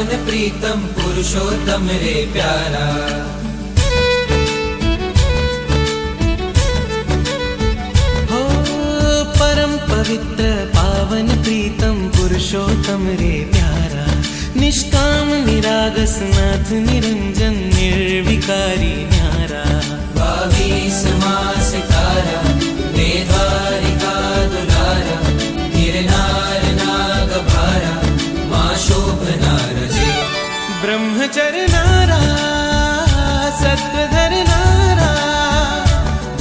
प्रीतम पुरुषोत्तम रे प्यारा हो परम पवित्र पावन प्रीतम पुरुषोत्तम रे प्यारा निष्काम निरागस नाथ निरंजन निर्विकारी न्यारा बावीस मास तारा చరణారా సత్వధరణారా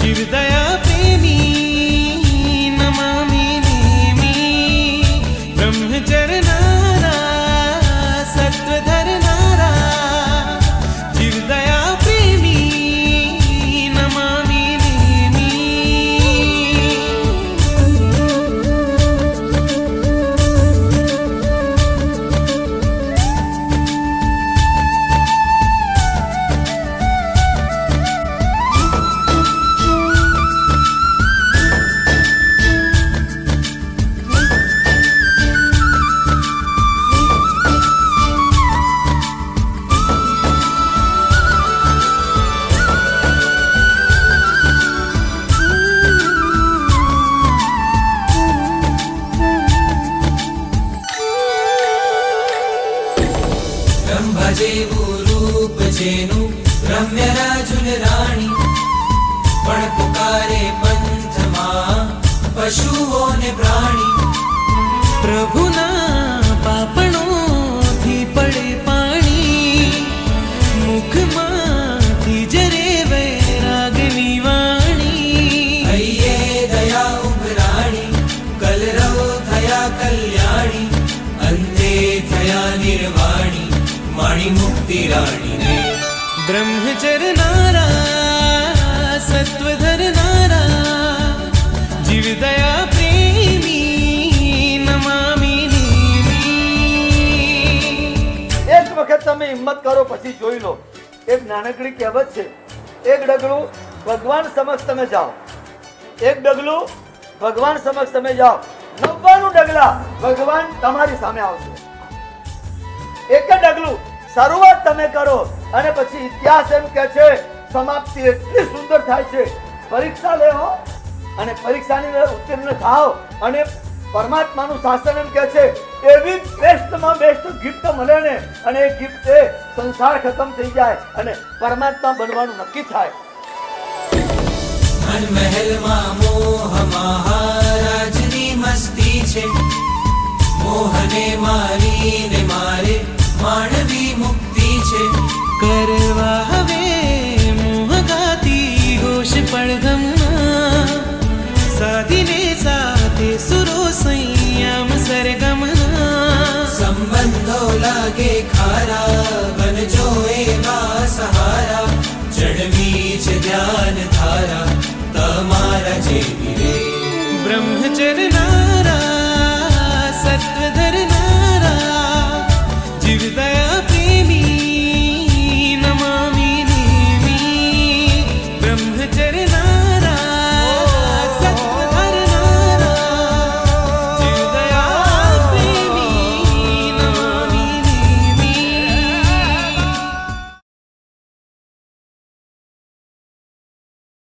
జీవితయ ప్రేమి నమామి నేమి బ్రహ్మచరణారా సత్వధ બ્રહ્મા જેવું રૂપ જેનું રમ્ય રાજુલ રાણી. પણ પુકારે માણી મુક્તિ રાણી રે બ્રહ્મચર નારા સત્વધર નારા જીવ દયા પ્રેમી નમામિ એક વખત તમે હિંમત કરો પછી જોઈ લો. એક નાનકડી કહેવત છે એક ડગલું ભગવાન સમક્ષ તમે જાઓ. એક ડગલું ભગવાન સમક્ષ તમે જાઓ. નવ્વાણું ડગલા ભગવાન તમારી સામે આવશે. એક જ ડગલું શરૂઆત તમે કરો અને પછી ઇતિહાસ એમ કે છે, સમાપ્તિ એટલી સુંદર થાય છે. પરીક્ષા લેવો અને પરીક્ષાની ઉત્તીર્ણ થાવ અને પરમાત્માનું શાસન એમ કે છે, એવી બેસ્ટમાં બેસ્ટ ગિફ્ટ મળે ને, અને એ ગિફ્ટ એ સંસાર ખતમ થઈ જાય અને પરમાત્મા બનવાનું નક્કી થાય. મન મહેલમાં મોહ મહારાજની મસ્તી છે. મોહને મારીને साधिने साधे सुरसंयम सरगम। संबन्धो लागे खारा वनो वा सहारा जडमे ज्ञान धारा।